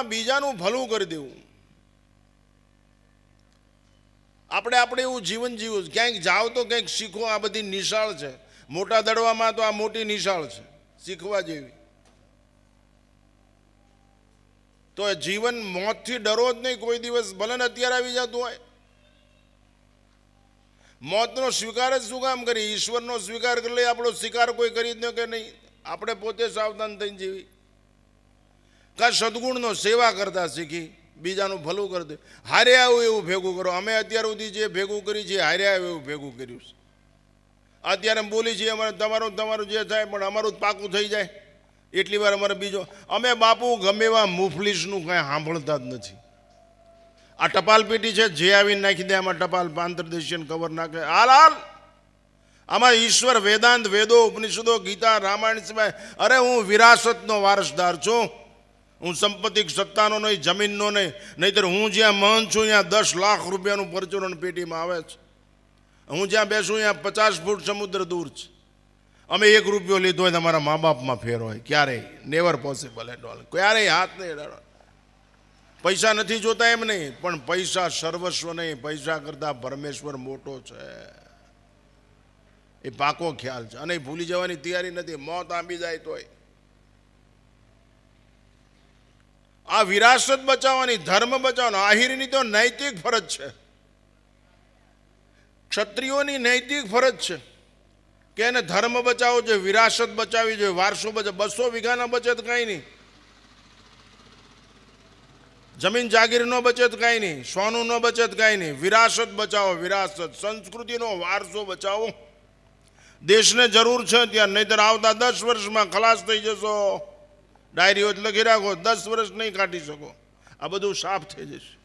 જીવનમાં બીજાનું ભલું કરી દેવું. આપણે આપણે એવું જીવન જીવું ક્યાંક જાઓ તો કંઈક શીખો, આ બધી નિશાળ છે. મોટા દડવામાં તો આ મોટી નિશાળ છે, શીખવા જેવી. તો જીવન મોતથી ડરો જ નહીં, કોઈ દિવસ ભલે અત્યારે આવી જતું હોય. મોતનો સ્વીકાર જ શું કામ કરી ઈશ્વરનો સ્વીકાર કરી લઈ આપણો સ્વીકાર કોઈ કરી જ ન કે નહીં. આપણે પોતે સાવધાન થઈને જીવી. કા સદગુણનો સેવા કરતા શીખી, બીજાનું ભલું કરતું હારે આવું એવું ભેગું કરો. અમે અત્યાર સુધી જે ભેગું કરી છે, હારે આવ્યું એવું ભેગું કર્યું છે. અત્યારે બોલી છીએ, અમારે તમારું તમારું જે થાય, પણ અમારું પાકું થઈ જાય. એટલી વાર અમારે બીજો, અમે બાપુ ગમે એવા મુફલીસનું કાંઈ સાંભળતા જ નથી. આ ટપાલ પેટી છે, જે આવીને નાખી દે, આમાં ટપાલ આંતરદેશીય કવર નાખે. હાલ હાલ. આમાં ઈશ્વર વેદાંત, વેદો, ઉપનિષદો, ગીતા, રામાયણ સિવાય, અરે હું વિરાસતનો વારસદાર છું. હું સંપત્તિ સત્તાનો નહીં, જમીનનો નહીં. નહીતર હું જ્યાં મહન છું, ત્યાં દસ લાખ રૂપિયાનું પરચુરણ પેટીમાં આવે છે. હું જ્યાં બેસું, ત્યાં પચાસ ફૂટ સમુદ્ર દૂર છે. અમે એક રૂપિયો લીધો હોય તમારા મા બાપમાં ફેર હોય. ક્યારેય. નેવર પોસિબલ એટ ઓલ ક્યારેય હાથ નહીં પૈસા નથી જોતા એમ નહીં, પણ પૈસા સર્વસ્વ નહીં. પૈસા કરતાં પરમેશ્વર મોટો છે. એ પાકો ખ્યાલ છે. અને ભૂલી જવાની તૈયારી નથી. મોત આંબી જાય તોય. આ વિરાસત બચાવવાની, ધર્મ બચાવવાનો, આહિરની તો નૈતિક ફરજ છે. ક્ષત્રિયોની નૈતિક ફરજ છે કે એને ધર્મ બચાવવો જોઈએ વિરાસત બચાવવી જોઈએ વારસો બચાવ. બસો વીઘાના બચત કાંઈ નહીં. જમીન જાગીરનો બચત કાંઈ નહીં સોનું નો બચત કાંઈ નહીં. વિરાસત બચાવો, વિરાસત. સંસ્કૃતિનો વારસો બચાવો. દેશને જરૂર છે ત્યાં, નહીતર આવતા દસ વર્ષમાં ખલાસ થઈ જશો. ડાયરીઓ લખી રાખો, દસ વર્ષ નહીં કાઢી શકો. આ બધું સાફ થઈ જશે.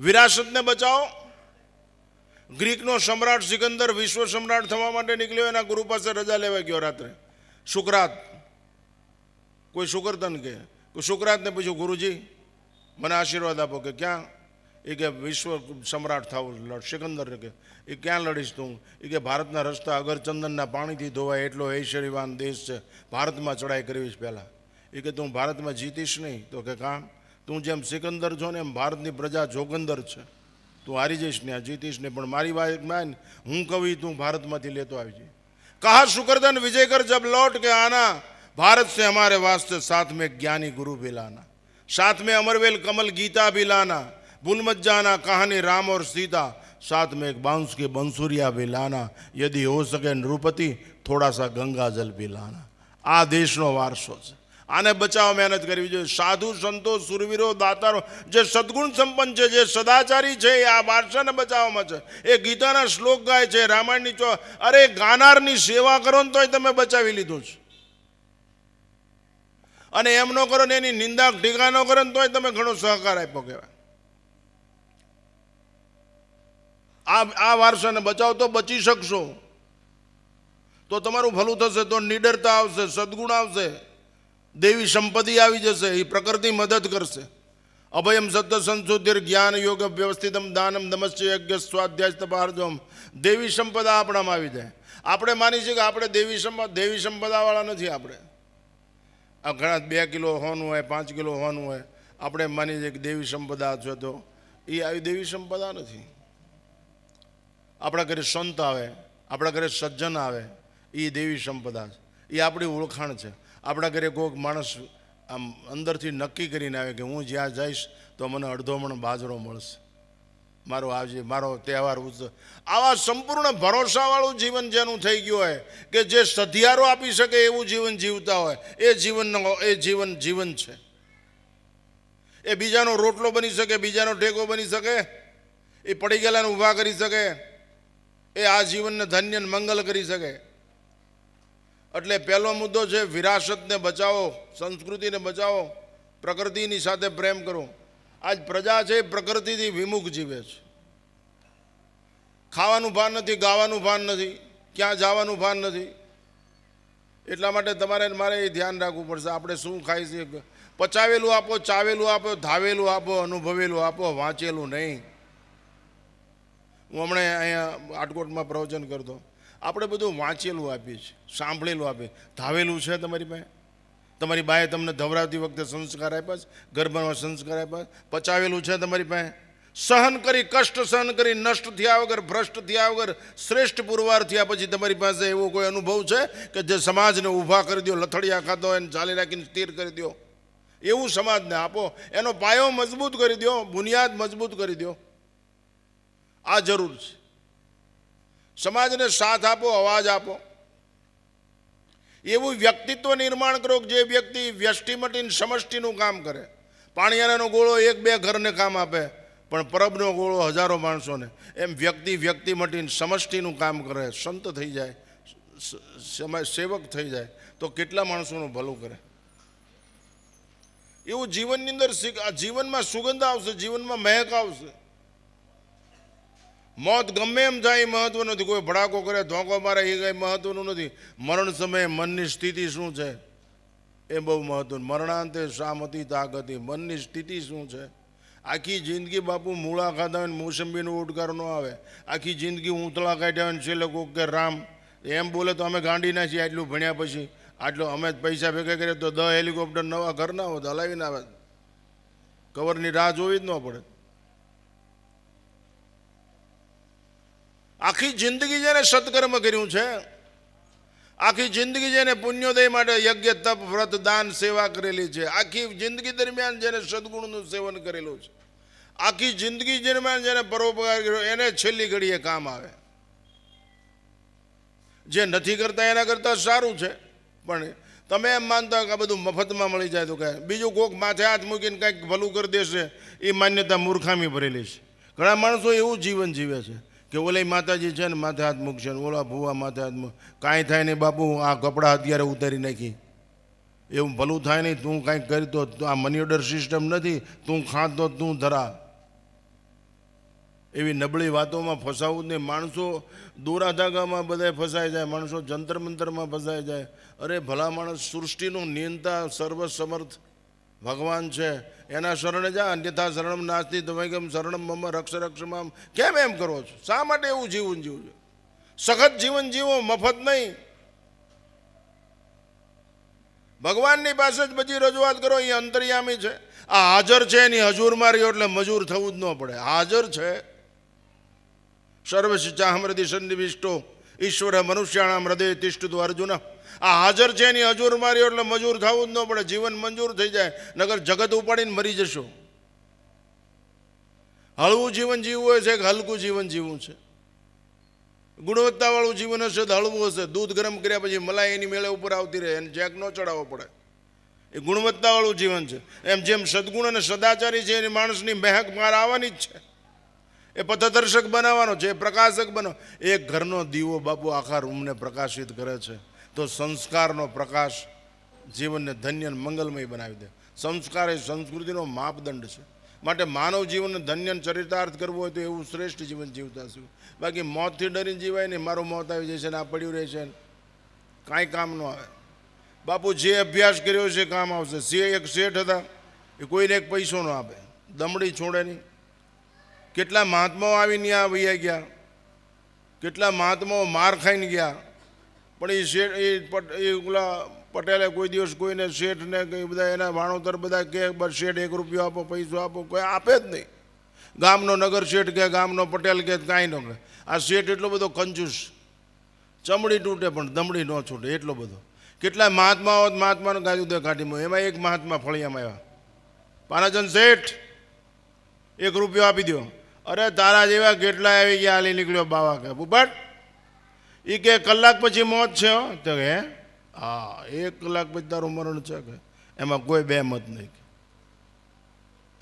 વિરાસતને બચાવો. ગ્રીકનો સમ્રાટ સિકંદર વિશ્વ સમ્રાટ થવા માટે નીકળ્યો, એના ગુરુ પાસે રજા લેવા ગયો રાત્રે. શુક્રાત. કોઈ શુકરતન કે, કોઈ શુક્રાતને પૂછ્યું, ગુરુજી, મને આશીર્વાદ આપો કે ક્યાં? એ કે વિશ્વ સમ્રાટ થવું લડ સિકંદર કે એ ક્યાં લડીશ તું એ કે ભારતના રસ્તા અગરચંદનના પાણીથી ધોવાય એટલો ઐશ્વર્યવાન દેશ છે ભારતમાં ચડાઈ કરવી છે પહેલાં એ કે તું ભારતમાં જીતીશ નહીં તો કે કામ તું જેમ સિકંદર છો ને એમ ભારતની પ્રજા જોગંદર છે તું હારી જઈશ ને આ જીતીશ ને પણ મારી વાત માન હું કવિ તું ભારતમાંથી લેતો આવી જઈ કહા શુકરદન વિજય કર જબ लौट के आना भारत से हमारे वास्ते साथ में ज्ञानी गुरु भी लाना साथ में अमरवेल कमल गीता भी लाना भूल मत जाना कहानी राम और सीता साथ में एक बांस की बंसुरिया भी लाना यदि हो सके नृपति थोड़ा सा गंगा जल भी लाना આ દેશનો વારસો છે આને બચાવ મહેનત કરવી જોઈએ સાધુ સંતો સુરવીરો દાતારો જે સદગુણ સંપન્ન છે જે સદાચારી છે એ આ વારસાને બચાવવામાં છે એ ગીતાના શ્લોક ગાય છે રામાયણની ચો અરે ગાનારની સેવા કરો ને તોય તમે બચાવી લીધું છે અને એમ ન કરો ને એની નિંદા ટીકા ન કરો ને તોય તમે ઘણો સહકાર આપ્યો કહેવાય આ આ વારસાને બચાવ તો બચી શકશો. તો તમારું ભલું થશે, તો નિડરતા આવશે, સદગુણ આવશે. દેવી સંપત્તિ આવી જશે, એ પ્રકૃતિ મદદ કરશે. અભયમ સત્ય સંશોધિર જ્ઞાન યોગ વ્યવસ્થિતમ દાનમ નમસ્ય યજ્ઞ સ્વાધ્યાય તપાર્જમ દેવી સંપદા આપણામાં આવી જાય. આપણે માની છીએ કે આપણે દેવી સંપદા દેવી સંપદાવાળા નથી આપણે. આ ઘણા બે કિલો હોનું હોય, પાંચ કિલો હોનું હોય. આપણે માની છીએ કે દેવી સંપદા છે તો એ આવી દેવી સંપદા નથી. આપણા ઘરે સંત આવે, આપણા ઘરે સજ્જન આવે, એ દેવી સંપદા છે. એ આપણી ઓળખાણ છે. આપણા ઘરે કોઈક માણસ આમ અંદરથી નક્કી કરીને આવે કે હું જ્યાં જઈશ તો મને અડધો મણ બાજરો મળશે. મારો આવજે મારો તહેવાર ઉત્સવ આવા સંપૂર્ણ ભરોસાવાળું જીવન જેનું થઈ ગયું હોય કે જે સધિયારો આપી શકે એવું જીવન જીવતા હોય, એ જીવનનો એ જીવન જીવન છે. એ બીજાનો રોટલો બની શકે, બીજાનો ટેકો બની શકે, એ પડી ગયેલાને ઊભા કરી શકે એ આ જીવનને ધન્ય મંગલ કરી શકે. એટલે પહેલો મુદ્દો છે વિરાસતને બચાવો, સંસ્કૃતિને બચાવો, પ્રકૃતિની સાથે પ્રેમ કરો. આજ પ્રજા છે પ્રકૃતિથી વિમુખ જીવે છે. ખાવાનું ભાન નથી, ગાવાનું ભાન નથી, ક્યાં જવાનું ભાન નથી. એટલા માટે તમારે મારે એ ધ્યાન રાખવું પડશે. આપણે શું ખાઈ છીએ પચાવેલું આપો, ચાવેલું આપો, ધાવેલું આપો, અનુભવેલું આપો, વાંચેલું નહીં. હું હમણાં અહીંયા આટકોટમાં પ્રવચન કરતો. આપણે બધું વાંચેલું આપીએ છીએ, સાંભળેલું આપીએ. ધાવેલું છે તમારી પાસે? તમારી બાએ તમને ધવરાવતી વખતે સંસ્કાર આપ્યા છે? ગર્ભમાં સંસ્કાર આપ્યા? પચાવેલું છે તમારી પાસે? સહન કરી, કષ્ટ સહન કરી, નષ્ટ થયા વગર, ભ્રષ્ટ થયા વગર, શ્રેષ્ઠ પુરવાર થયા પછી તમારી પાસે એવો કોઈ અનુભવ છે કે જે સમાજને ઊભા કરી દો, લથડિયા ખાતો એને ચાલી રાખીને સ્થિર કરી દો? એવું સમાજને આપો. એનો પાયો મજબૂત કરી દો, બુનિયાદ મજબૂત કરી દો. આ જરૂર છે. સમાજને સાથ આપો, અવાજ આપો. એવું વ્યક્તિત્વ નિર્માણ કરો જે વ્યક્તિ વ્યષ્ટિ મટીને સમષ્ટિનું કામ કરે. પાણીયારાનો ગોળો એક બે ઘરને કામ આપે, પણ પરબનો ગોળો હજારો માણસોને. એમ વ્યક્તિ વ્યક્તિ મટીને સમષ્ટિનું કામ કરે, સંત થઈ જાય સમય સેવક થઈ જાય, તો કેટલા માણસોનું ભલું કરે? એવું જીવનની અંદર જીવનમાં સુગંધ આવશે, જીવનમાં મહેક આવશે. મોત ગમે એમ જાય, એ મહત્વ નથી. કોઈ ભડાકો કરે, ધોકો મારે, એ કંઈ મહત્વનું નથી. મરણ સમયે મનની સ્થિતિ શું છે? એ બહુ મહત્વનું. મરણાંતે શામતી તાકતી મનની સ્થિતિ શું છે? આખી જિંદગી બાપુ મૂળા ખાધા હોય ને મોસંબીનો ઉડકાર ન આવે. આખી જિંદગી ઊંતળા કાઢ્યા હોય ને છેલ્લે કોક કે રામ. એમ બોલે તો અમે ગાંડી ના છીએ આટલું ભણ્યા પછી. આટલો અમે પૈસા ભેગા કરીએ તો દસ હેલિકોપ્ટર નવા ઘરના હોત, હલાવીને આવે. કવરની રાહ જોવી જ ન પડે. આખી જિંદગી જેને સત્કર્મ કર્યું છે, આખી જિંદગી જેને પુણ્યોદય માટે યજ્ઞ, તપ, વ્રત, દાન, સેવા કરેલી છે, આખી જિંદગી દરમિયાન જેને સદગુણનું સેવન કરેલું છે, આખી જિંદગી દરમિયાન જેને પરોપકાર કર્યો, એને છેલ્લી ઘડીએ કામ આવે. જે નથી કરતા એના કરતાં સારું છે, પણ તમે એમ માનતા કે આ બધું મફતમાં મળી જાય તો કહે બીજું કોક માથે હાથ મૂકીને કંઈક ભલું કરી દેશે, એ માન્યતા મૂર્ખામી ભરેલી છે. ઘણા માણસો એવું જીવન જીવે છે. કે ઓલે માતાજી છે ને માથે હાથ મૂકશે ને ઓલા ભૂવા માથે હાથ મૂક કાંઈ થાય નહીં બાપુ આ કપડાં અત્યારે ઉતારી નાખી. એવું ભલું થાય નહીં, તું કાંઈક કરી તો આ મની ઓર્ડર સિસ્ટમ નથી, તું ખાતો તો ધરા. એવી નબળી વાતોમાં ફસાવું નહીં. માણસો દોરા ધાગામાં બધાય ફસાઈ જાય, માણસો જંતર મંતરમાં ફસાઈ જાય. અરે ભલા માણસ સૃષ્ટિનું નિયંતા સર્વસમર્થ ભગવાન છે. એના શરણે જા, અન્યથા શરણમ નાસ્તી તમે શરણમ મમ રક્ષ રક્ષમામ કેમ એમ કરો છો? શા માટે એવું જીવન જીવું છે? સખત જીવન જીવો, મફત નહીં. ભગવાનની પાસે જ બધી રજૂઆત કરો એ અંતર્યામી છે. આ હાજર છે એની હજુર માર્યો એટલે મજૂર થવું જ ન પડે. હાજર છે. સર્વશિચા હૃદય સન્નિવિષ્ટો ઈશ્વર મનુષ્યાણામ હૃદય તિષ્ઠતું અર્જુન. આ હાજર છે એની હજુર માર્યો એટલે મજૂર થવું જ ન પડે. જીવન મંજૂર થઈ જાય, નગર જગત ઉપાડીને મરી જશો. હળવું જીવન જીવવું હોય છે કે હલકું જીવન જીવવું છે? ગુણવત્તાવાળું જીવન હશે તો હળવું હશે. દૂધ ગરમ કર્યા પછી મલાઈ એની મેળે ઉપર આવતી રહે, એને જેક ન ચડાવવો પડે. એ ગુણવત્તાવાળું જીવન છે. એમ જેમ સદગુણ અને સદાચારી છે, એની માણસની મહેક બહાર આવવાની જ છે. એ પથદર્શક બનાવવાનો છે, એ પ્રકાશક બનો. એક ઘરનો દીવો બાપુ આખા રૂમને પ્રકાશિત કરે છે. તો સંસ્કારનો પ્રકાશ જીવનને ધન્ય મંગલમય બનાવી દે. સંસ્કાર એ સંસ્કૃતિનો માપદંડ છે. માટે માનવ જીવનને ધન્ય ચરિતાર્થ કરવું હોય તો એવું શ્રેષ્ઠ જીવન જીવતા છું બાકી મોતથી ડરીને જીવાય નહીં, મારું મોત આવી જશે ને આ પડ્યું રહે છે કાંઈ કામ ન આવે. બાપુ જે અભ્યાસ કર્યો છે કામ આવશે. સે એક શેઠ હતા, એ કોઈને એક પૈસો ન આપે. દમડી છોડે નહીં. કેટલા મહાત્માઓ આવીને ત્યાં વૈયા ગયા. કેટલા મહાત્માઓ માર ખાઈને ગયા. પણ એ શેઠ એ ઓલા પટેલે કોઈ દિવસ કોઈને શેઠને કંઈ બધા એના વાણોતર બધા કે બસ શેઠ એક રૂપિયો આપો, પૈસો આપો, કોઈ આપે જ નહીં. ગામનો નગર શેઠ કે, ગામનો પટેલ કે, કાંઈ ન આ શેઠ એટલો બધો કંજૂસ. ચમડી તૂટે પણ દમડી ન છૂટે, એટલો બધો. કેટલા મહાત્માઓ મહાત્માનું ગાજુ દે કાઢીમાં એમાં એક મહાત્મા ફળિયામાં આવ્યા. પાનાચંદ શેઠ, એક રૂપિયો આપી દો અરે તારા જેવા કેટલા આવી ગયા, હાલી નીકળ્યો બાવા કે બટ એ કે કલાક પછી મોત છે તો હે હા, એક કલાક પછી તારું મરણ છે કે. એમાં કોઈ બે મત નહીં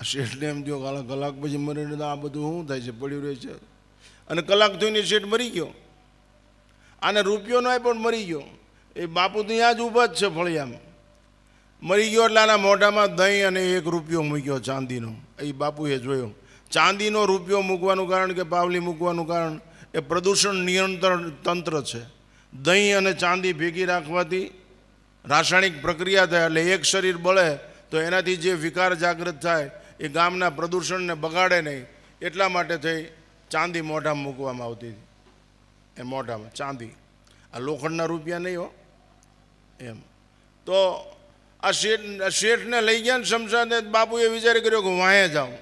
શેઠને એમ જો કાલા કલાક પછી મરીને તો આ બધું શું થાય છે? પડ્યું રહે છે. અને કલાક થઈને શેઠ મરી ગયો. આને રૂપિયો નહીં પણ મરી ગયો. એ બાપુ તો ત્યાં જ ઊભા જ છે ફળિયામાં. મરી ગયો એટલે આના મોઢામાં દહીં અને એક રૂપિયો મૂક્યો ચાંદીનો. એ બાપુએ જોયો. ચાંદીનો રૂપિયો મૂકવાનું કારણ કે પાવલી મૂકવાનું કારણ? એ પ્રદૂષણ નિયંત્રણ તંત્ર છે. દહીં અને ચાંદી ભેગી રાખવાથી રાસાયણિક પ્રક્રિયા થાય એટલે એક શરીર બળે તો એનાથી જે વિકાર જાગૃત થાય એ ગામના પ્રદૂષણને બગાડે નહીં. એટલા માટે થઈ ચાંદી મોઢામાં મૂકવામાં આવતી હતી. એ મોઢામાં, ચાંદી. આ લોખંડના રૂપિયા નહીં હો. એમ. તો આ શેઠ શેઠને લઈ ગયા ને શમશાને બાપુએ વિચાર કર્યો કે વાંહે જાઉં.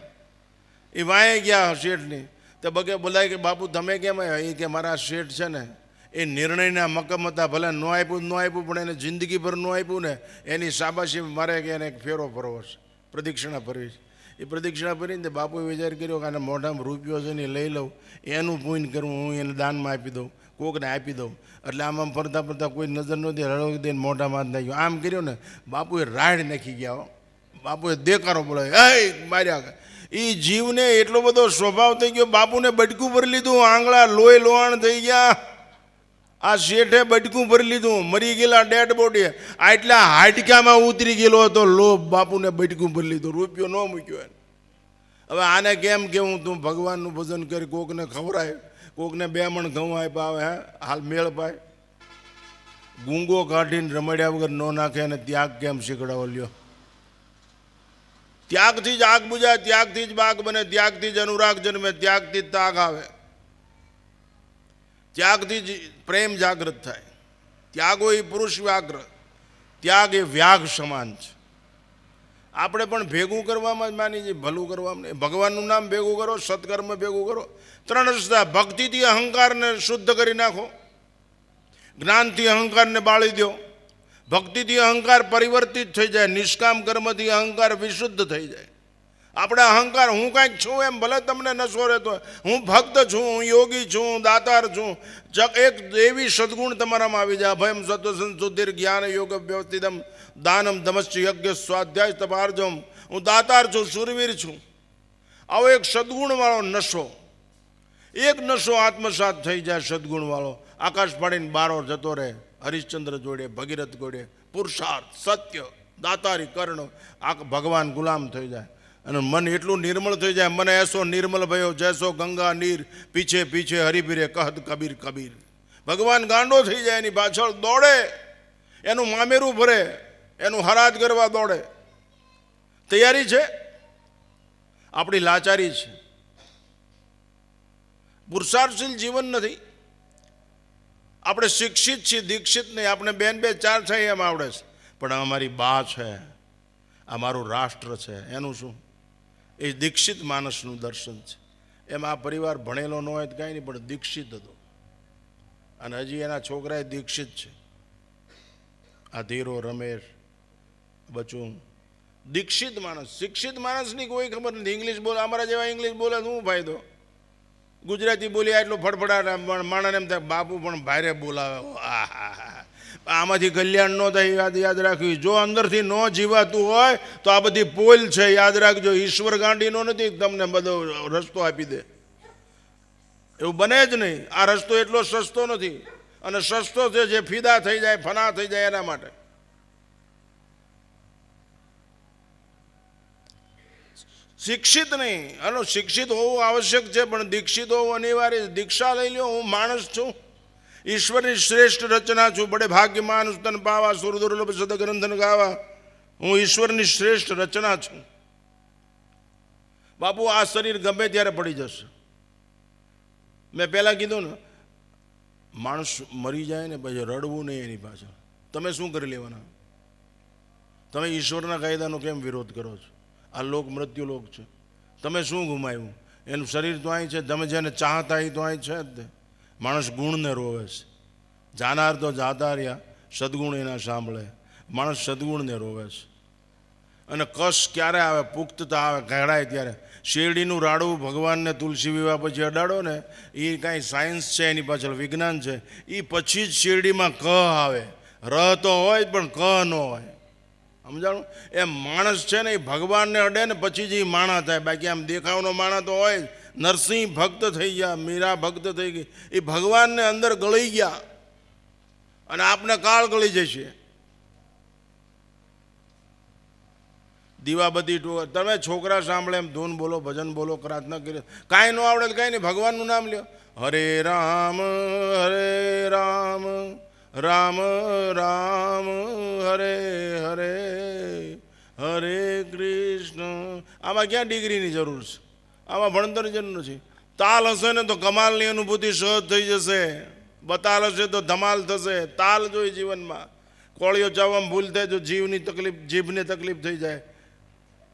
એ વાંહે ગયા શેઠની. તો બગે બોલાય કે, બાપુ, તમે કેમ આવ્યા? એ કે મારા શેઠ છે ને, એ નિર્ણયના મકમ હતા ભલે ન આપ્યું ન આપ્યું, પણ એને જિંદગીભર ન આપ્યું ને, એની શાબાશી મારે કે એને એક ફેરો ફરવો છે, પ્રદક્ષિણા ફરવી છે. એ પ્રદક્ષિણા ફરીને બાપુએ વિચાર કર્યો કે આને મોઢામાં રૂપિયો છે ને લઈ લઉં, એનું પૂન કરવું હું એને દાનમાં આપી દઉં, કોકને આપી દઉં. એટલે આમ આમ ફરતા ફરતા કોઈ નજર નહોતી દઈને મોઢામાં નાખ્યું. આમ કર્યો ને, બાપુએ રાડ નાખી ગયા. બાપુએ દેકારો બોલાવ્યો એ માર્યા એ જીવને એટલો બધો સ્વભાવ થઈ ગયો, બાપુને બટકું ભરી લીધું, આંગળા, લોહી, લોહાણ થઈ ગયા. આ શેઠે બટકું ભરી લીધું, મરી ગયેલા ડેડ બોડી આટલા હાડકામાં ઉતરી ગયેલો હતો લોભ બાપુને બટકું ભરી લીધું, રૂપિયો ન મૂક્યો એને. હવે આને કેમ કેવું તું ભગવાનનું ભજન કરી, કોકને ખવરાય કોકને બે મણ ઘઉં આપ્યા આવે, હે? હાલ મેળ પાય. ગુંગો કાઢીને રમડ્યા વગર ન નાખે અને ત્યાગ કેમ શીખડાવો લ્યો? ત્યાગથી જ આગ બુજાય, ત્યાગથી જ બાગ બને, ત્યાગથી જ અનુરાગ જન્મે, ત્યાગથી જ તાગ આવે. ત્યાગથી જ પ્રેમ જાગૃત થાય. ત્યાગો એ પુરુષ વ્યાઘ્ર, ત્યાગ એ વ્યાઘ સમાન છે. આપણે પણ ભેગું કરવામાં જ માની છીએ, ભલું કરવામાં ભગવાનનું નામ ભેગું કરો, સત્કર્મ ભેગું કરો. ત્રણ રસ્તા, ભક્તિથી અહંકારને શુદ્ધ કરી નાખો. જ્ઞાનથી અહંકારને બાળી દો. ભક્તિથી અહંકાર પરિવર્તિત થઈ જાય, નિષ્કામ કર્મથી અહંકાર વિશુદ્ધ થઈ જાય. આપણે અહંકાર, હું કાંઈક છું એમ, ભલે તમને નશો રહેતો હું ભક્ત છું, હું યોગી છું, હું દાતાર છું, જગ એક એવી સદગુણ તમારામાં આવી જાય, અભયમ સત્વ સુધીર જ્ઞાન યોગ વ્યવસ્થિતમ, દાનમ દમશ્ચ યજ્ઞ સ્વાધ્યાય તપાર્જમ. હું દાતાર છું સુરવીર છું. આવો એક સદગુણવાળો નશો એક નશો આત્મસાત થઈ જાય સદગુણવાળો. આકાશ પાડીને બારો જતો રહે, હરિશ્ચંદ્ર જોડે, ભગીરથ જોડે પુરુષાર્થ, સત્ય, દાતારી કર્ણ આ ભગવાન ગુલામ થઈ જાય. અને મન એટલું નિર્મળ થઈ જાય, મને એસો નિર્મલ ભયો, જૈસો ગંગા નીર, પીછે પીછે હરિભીરે કહદ કબીર કબીર. ભગવાન ગાંડો થઈ જાય, એની પાછળ દોડે, એનું મામેરું ભરે, એનું હરાજ કરવા દોડે. તૈયારી છે? આપણી લાચારી છે. પુરુષાર્થશીલ જીવન નથી. આપણે શિક્ષિત છીએ, દીક્ષિત નહીં. આપણે બેન બે ચાર છે એમ આવડે છે. પણ અમારી બા છે. આ મારું રાષ્ટ્ર છે. એનું શું? એ દીક્ષિત માણસનું દર્શન છે. એમ આ પરિવાર ભણેલો ન હોય તો કાંઈ નહીં, પણ દીક્ષિત હતો. અને હજી એના છોકરાએ દીક્ષિત છે. આ ધીરો, રમેશ, બચું. દીક્ષિત માણસ. શિક્ષિત માણસની કોઈ ખબર નથી. ઇંગ્લિશ બોલે, અમારા જેવા ઇંગ્લિશ બોલે શું ફાયદો? ગુજરાતી બોલી એટલું ફડફડાટ માણસને એમ થાય, બાપુ, પણ ભારે બોલાવે. આમાંથી કલ્યાણ ન થાય યાદ યાદ રાખવી. જો અંદરથી ન જીવાતું હોય, તો આ બધી પોલ છે, યાદ રાખજો. ઈશ્વર ગાંડીનો નથી તમને બધો રસ્તો આપી દે. એવું બને જ નહીં. આ રસ્તો એટલો સસ્તો નથી. અને સસ્તો છે જે ફિદા થઈ જાય, ફના થઈ જાય એના માટે. શિક્ષિત નહીં. હલો, શિક્ષિત હોવું આવશ્યક છે, પણ દીક્ષિત હોવું અનિવાર્ય દીક્ષા લઈ લ્યો, હું માણસ છું. ઈશ્વરની શ્રેષ્ઠ રચના છું. બડે ભાગ્યમાન સ્તન પાવા સુરદુર્લભ સદગ્રંથન ગાવા. હું ઈશ્વરની શ્રેષ્ઠ રચના છું. બાપુ, આ શરીર ગમે ત્યારે પડી જશે. મેં પહેલાં કીધું ને, માણસ મરી જાય ને પછી રડવું નહીં એની પાછળ. તમે શું કરી લેવાના? તમે ઈશ્વરના કાયદાનો કેમ વિરોધ કરો છો? આ લોક મૃત્યુ લોક છે. તમે શું ગુમાવ્યું એનું શરીર તો અહીં છે, તમે જેને ચાહતા એ તો અહીં છે જ. માણસ ગુણને રોવે છે. જાનાર તો જાતા રહ્યા, સદગુણ એના સાંભળે. માણસ સદગુણને રોવે છે. અને કશ ક્યારે આવે, પુખ્તતા આવે, ઘડાય ત્યારે. શેરડીનું રાડું ભગવાનને તુલસી વિવાહ પછી અડાડો ને એ કાંઈ સાયન્સ છે, એની પાછળ વિજ્ઞાન છે. એ પછી જ શેરડીમાં ક આવે. ર તો હોય પણ ક ન હોય. સમજાણું? એ માણસ છે ને એ ભગવાનને અડે ને પછી જ એ માણા થાય. બાકી આમ દેખાવનો માણા તો હોય જ. નરસિંહ ભક્ત થઈ ગયા, મીરા ભક્ત થઈ ગઈ. એ ભગવાનને અંદર ગળી ગયા. અને આપને કાળ ગળી જશે. દીવાબત્તી ટોકર તમે છોકરા સાંભળે એમ ધૂન બોલો, ભજન બોલો, પ્રાર્થના કરી કાંઈ ન આવડે કાંઈ નહીં. ભગવાનનું નામ લ્યો. હરે રામ હરે રામ. રામ રામ, હરે હરે હરે કૃષ્ણ. આમાં ક્યાં ડિગ્રીની જરૂર છે? આમાં ભણતરની જરૂર નથી તાલ હશે ને તો કમાલની અનુભૂતિ સહજ થઈ જશે. બતાલ હશે તો ધમાલ થશે. તાલ જોઈ જીવનમાં. કોળીઓ ચાવવામાં ભૂલ થાય તો જીવની તકલીફ, જીભને તકલીફ થઈ જાય.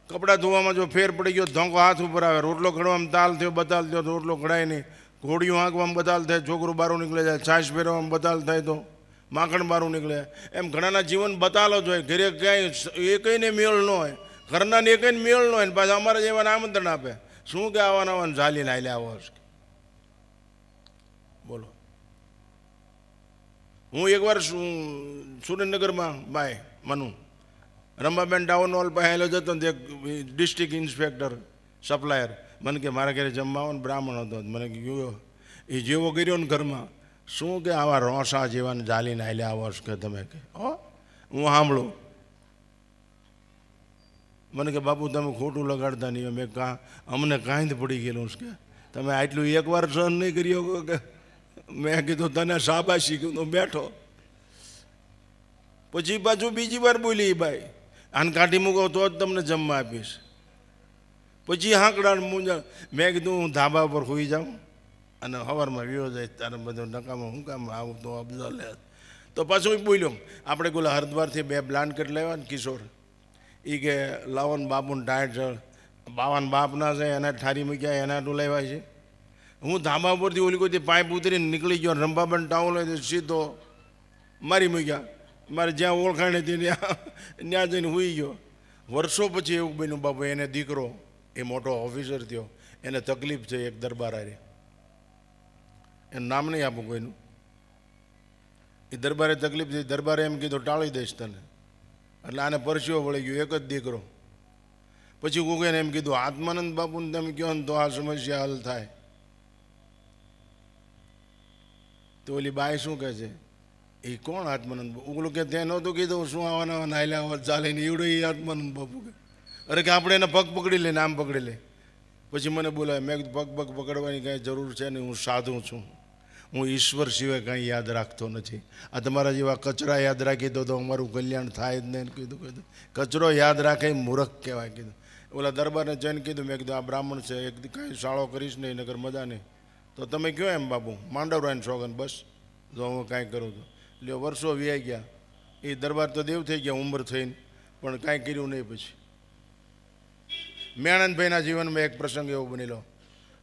કપડાં ધોવામાં જો ફેર પડી ગયો ધોંકો હાથ ઉપર આવે. રોટલો ઘડવામાં તાલ થયો, બતાલ થયો રોટલો ઘડાય નહીં. ઘોડીઓ આંકવામાં બતાલ થાય, છોકરું બારું નીકળે જાય, છાશ ફેરવામાં બતાલ થાય તો. માખણ બારું નીકળે. એમ ઘણાના જીવન બતાલો જ હોય. ઘરે ક્યાંય એકઈને મેળ ન હોય. ઘરના ને એકઈને મેળ ન હોય ને પાછા અમારા જેવાને આમંત્રણ આપે. શું કે આવવાના આવવાનું ઝાલીને હાલે આવો બોલો. હું એકવાર સુરેન્દ્રનગરમાં, બાય, મનુ. રંભાબેન ટાઉન હોલ પાસે હેલો જતો ને એક ડિસ્ટ્રિક્ટ ઇન્સ્પેક્ટર, સપ્લાયર. મને કે મારા ઘરે જમવા આવો ને બ્રાહ્મણ હતો. મને ગયો એ જેવો કર્યો ને ઘરમાં. શું કે આવા રોસા જેવાને જાલીને આલે આવો કે તમે કે? હો, હું સાંભળું. મને કે, બાપુ, તમે ખોટું લગાડતા નહીં. મેં કાં અમને કાંઈ જ પડી ગયેલું કે? તમે આટલું એકવાર સહન નહીં કરી શકો કે? મેં કીધું, તને શાબાશી કીધું બેઠો. પછી પાછું બીજી વાર બોલી, ભાઈ, આને કાઢી મૂકો, તો જ તમને જમવા આપીશ. પછી હાંકડા મૂંઝા મેં કીધું, હું ધાબા પર હોઈ જાઉં. અને સવારમાં વ્યો જાય તારે બધું નકામાં હું કામ આવું તો અફઝલ લે તો પાછું એ બોલ્યો, આપણે પેલા હરદ્વારથી બે બ્લાન્કેટ લેવા ને કિશોર. એ કે લાવન બાપુને ચડ બાવન બાપના છે એના ઠારી મૂક્યા, એના ટુ લેવા છે. હું ધાબા પરથી ઓલી કોઈથી પાઇપ ઉતરીને નીકળી ગયો, રંભાબન ટાઉન લઈ સીધો મારી મૂક્યા. મારે જ્યાં ઓળખાણ હતી ત્યાં ત્યાં જઈને હુઈ ગયો. વર્ષો પછી એવું બન્યું, બાપુ, એને દીકરો એ મોટો ઓફિસર થયો. એને તકલીફ છે એક દરબાર હારે. એનું નામ નહીં આપું કોઈનું. એ દરબારે તકલીફ થઈ દરબારે એમ કીધું, ટાળી દઈશ તને. એટલે આને પરસ્યો વળી ગયો, એક જ દીકરો. પછી કોઈને એમ કીધું, આત્માનંદ બાપુને તમે કહો ને તો આ સમસ્યા હલ થાય. તો ઓલી બાઈ શું કહે છે? એ કોણ આત્માનંદ ઓલું કે ત્યાં નહોતું કીધું, શું આવવાના નાયલા આવવા ચાલે ને એવડો એ આત્માનંદ બાપુ કે? અરે કે આપણે એને પગ પકડી લે નામ પકડી લે. પછી મને બોલાવે, મેં પગ પગ પકડવાની કાંઈ જરૂર છે નહીં, હું સાધુ છું. હું ઈશ્વર સિવાય કાંઈ યાદ રાખતો નથી. આ તમારા જેવા કચરા યાદ રાખી દો તો અમારું કલ્યાણ થાય જ નહીં કીધું કીધું. કચરો યાદ રાખે મૂર્ખ કહેવાય કીધું. ઓલા દરબારને જઈને કીધું, મેં કીધું, આ બ્રાહ્મણ છે, એક કાંઈ શાળો કરીશ નહીં નગર મજા નહીં. તો તમે કહો એમ બાબુ માંડવરાયને સોગન બસ. જો હું કાંઈ કરું તો. એટલે વર્ષો વ્યાઈ ગયા. એ દરબાર તો દેવ થઈ ગયા, ઉંમર થઈને, પણ કાંઈ કર્યું નહીં પછી. મેણંદભાઈના જીવનમાં એક પ્રસંગ એવો બનેલો.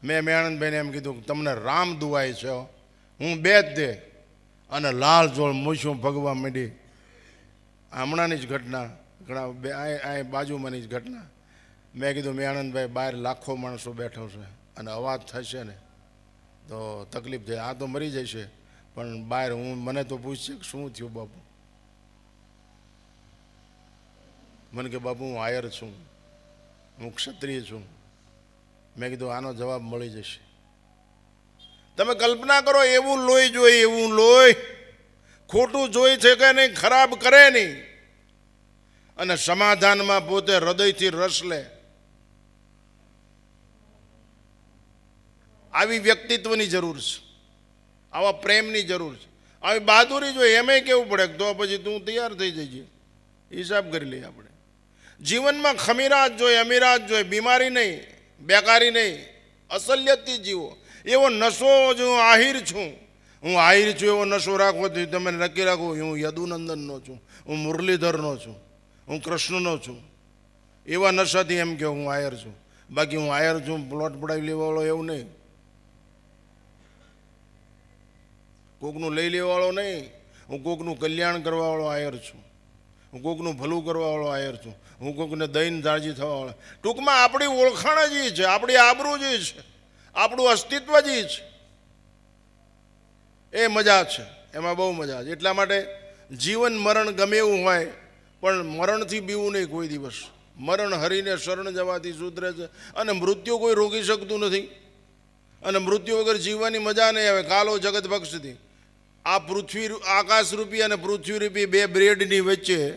મેં મેણંદભાઈને એમ કીધું તમને રામ દુવાય છે. હો. બે જ દે. અને લાલ જોળ મૂછું ભગવા માંડી. હમણાંની જ ઘટના, ઘણા બે આ બાજુમાંની જ ઘટના. મેં કીધું મેણંદભાઈ બહાર લાખો માણસો બેઠો છે અને અવાજ થશે ને, તો તકલીફ થાય. આ તો મરી જશે, પણ બહાર હું, મને તો પૂછશે કે શું થયું બાપુ? મને કે, બાપુ, હું આયર છું. હું ક્ષત્રિય છું. મેં કીધું, આનો જવાબ મળી જશે. તમે કલ્પના કરો, એવું લોહી જોઈ એવું લોહી ખોટું જોઈ છે કે નહીં, ખરાબ કરે નહીં. અને સમાધાનમાં પોતે હૃદયથી રસ લે. આવી વ્યક્તિત્વની જરૂર છે. આવા પ્રેમની જરૂર છે. આવી બહાદુરી જોઈએ એમે કેવું પડે? તો પછી તું તૈયાર થઈ જજે. હિસાબ કરી લઈએ આપણે. જીવનમાં ખમીરાત જોઈએ અમીરાત જોઈએ, બીમારી નહીં, બેકારી નહીં અસલ્યતથી જીવો. એવો નશો જ હું આહિર છું. હું આહિર છું, એવો નશો રાખવો તો તમે નક્કી રાખો, હું યદુનંદનનો છું, હું મુરલીધરનો છું, હું કૃષ્ણનો છું. એવા નશાથી એમ કે હું આયર છું. બાકી હું આયર છું, પ્લોટ પડાવી લેવાવાળો એવું નહીં. કોકનું લઈ લેવાવાળો નહીં. હું કોકનું કલ્યાણ કરવાવાળો આયર છું. હું કોકનું ભલું કરવાવાળો આયર છું. હું કોકને દઈને દાળજી થવાવાળો. ટૂંકમાં આપણી ઓળખાણ જ છે, આપણી આબરૂ જ છે. આપણું અસ્તિત્વ જ છે. એ મજા છે. એમાં બહુ મજા છે. એટલા માટે જીવન મરણ ગમે એવું હોય, પણ મરણથી બીવું નહીં કોઈ દિવસ. મરણ હરીને શરણ જવાથી સુધરે છે. અને મૃત્યુ કોઈ રોકી શકતું નથી. અને મૃત્યુ વગર જીવવાની મજા નહીં આવે. કાલો જગત ભક્ષથી આ પૃથ્વી આકાશરૂપી અને પૃથ્વીરૂપી બે બ્રેડની વચ્ચે,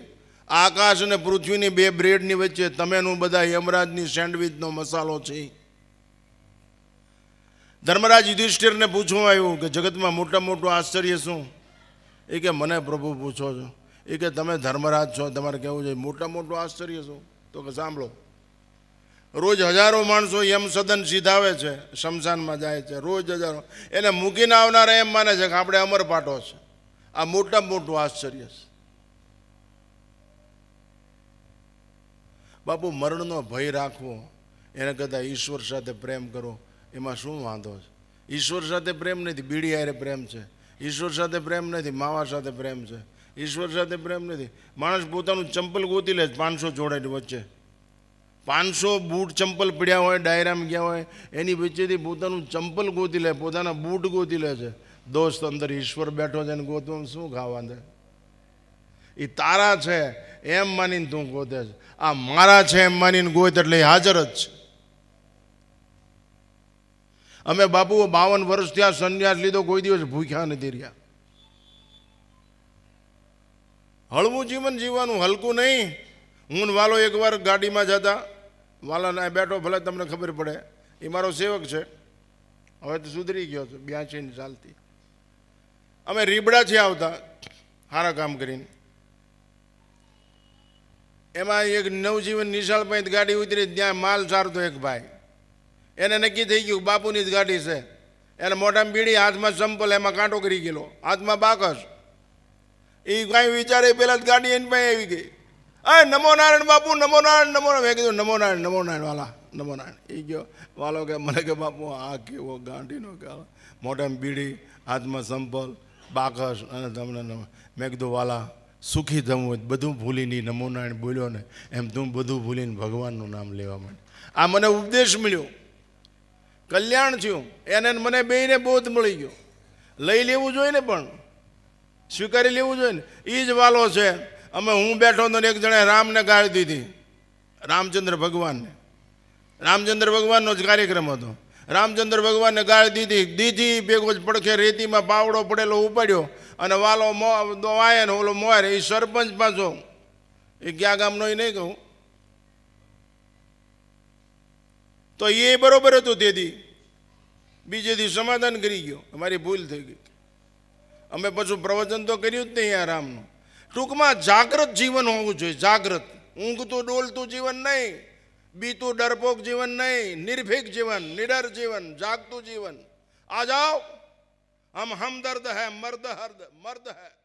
આકાશ અને પૃથ્વીની બે બ્રેડની વચ્ચે, તમેનું બધા યમરાજની સેન્ડવિચનો મસાલો છે. ધર્મરાજ યુધિષ્ઠિરને પૂછવું આવ્યું કે, જગતમાં મોટા મોટું આશ્ચર્ય શું? એ કે, મને પ્રભુ પૂછો છો. એ કે, તમે ધર્મરાજ છો, તમારે કહેવું જોઈએ, મોટા મોટું આશ્ચર્ય શું? તો કે, સાંભળો. રોજ હજારો માણસો યમ સદન સીધાવે છે, શમશાનમાં જાય છે, રોજ હજારો. એને મૂકીને આવનારા એમ માને છે કે, આપણે અમર પાટો છે. આ મોટા મોટું આશ્ચર્ય છે. બાપુ, મરણનો ભય રાખવો, એને કદાચ ઈશ્વર સાથે પ્રેમ કરો. એમાં શું વાંધો છે? ઈશ્વર સાથે પ્રેમ નથી, બીડી હારે પ્રેમ છે. ઈશ્વર સાથે પ્રેમ નથી, માવા સાથે પ્રેમ છે. ઈશ્વર સાથે પ્રેમ નથી. માણસ પોતાનું ચંપલ ગોતી લે પાંચસો જોડાની વચ્ચે. પાંચસો બૂટ ચંપલ પડ્યા હોય, ડાયરામાં ગયા હોય, એની વચ્ચેથી પોતાનું ચંપલ ગોતી લે, પોતાના બૂટ ગોતી લે છે. દોસ્ત અંદર ઈશ્વર બેઠો છે ને ગોતવામાં શું ખાવા દે? એ તારા છે, એમ માનીને તું ગોતે છે. આ મારા છે, એમ માનીને ગોત એટલે હાજર જ છે. અમે બાપુ બાવન વર્ષ ત્યાં સંન્યાસ લીધો, કોઈ દિવસ ભૂખ્યા નથી રહ્યા. હળવું જીવન જીવવાનું હલકું નહીં. હું વાલો એકવાર ગાડીમાં જતા વાલાને બેઠો, ભલે તમને ખબર પડે. એ મારો સેવક છે. હવે તો સુધરી ગયો છે, બ્યાસીની ચાલતી. અમે રીબડાથી આવતા સારા કામ કરીને. એમાં એક નવજીવન નિશાળ પાસે ગાડી ઉતરી, ત્યાં માલ સારતો એક ભાઈ. એને નક્કી થઈ ગયું, બાપુની જ ગાડી છે. એને મોઢામાં બીડી, હાથમાં સંપલ, એમાં કાંટો કરી ગયેલો. હાથમાં બાકસ. એ કાંઈ વિચારે પહેલાં જ ગાડી એની પાસે આવી ગઈ. અરે નમો નારાયણ બાપુ, નમો નારાયણ, નમો મેં કીધું, નમો નારાયણ નમો નારાયણ, વાલા, નમો નારાયણ. એ ગયો. વાલો કે, મને કે, બાપુ, આ કેવો ગાંઠીનો ગાળો. મોઢામાં બીડી, હાથમાં સંપલ, બાકસ અને તમને મેં કીધું, વાલા, સુખી થવું હોય બધું ભૂલીને નમોનારાયણ નમો નારાયણ બોલ્યો ને, એમ તું બધું ભૂલીને ભગવાનનું નામ લેવા માંડ. આ મને ઉપદેશ મળ્યો. કલ્યાણ થયું. એને મને બેયને બોધ મળી ગયો. લઈ લેવું જોઈએ ને પણ. સ્વીકારી લેવું જોઈએ ને. એ જ વાલો છે. અમે હું બેઠો હતો ને એક જણે રામને ગાળી દીધી. રામચંદ્ર ભગવાનને. રામચંદ્ર ભગવાનનો જ કાર્યક્રમ હતો. રામચંદ્ર ભગવાનને ગાળી દીધી. દીધી, ભેગો જ પડખે રેતીમાં પાવડો પડેલો ઉપાડ્યો. અને વાલો મો વાય ને ઓલો મોર એ સરપંચ પાછો. એ ક્યાં ગામનો એ નહીં કહું. તો એ બરોબર હતું તેથી. બીજેથી સમાધાન કરી ગયો. અમારી ભૂલ થઈ ગઈ. અમે પાછું પ્રવચન તો કર્યું જ નહીં આ રામનું. ટૂંકમાં જાગ્રત જીવન હોવું જોઈએ, જાગ્રત. ઊંઘતું, ડોલતું જીવન નહીં. બીતું, ડરપોક જીવન નહીં. નિર્ભીક જીવન, નિડર જીવન, જાગતું જીવન. આ જાઓ. હમ હમદર્દ હૈ, મર્દ હર્દ, મર્દ હૈ.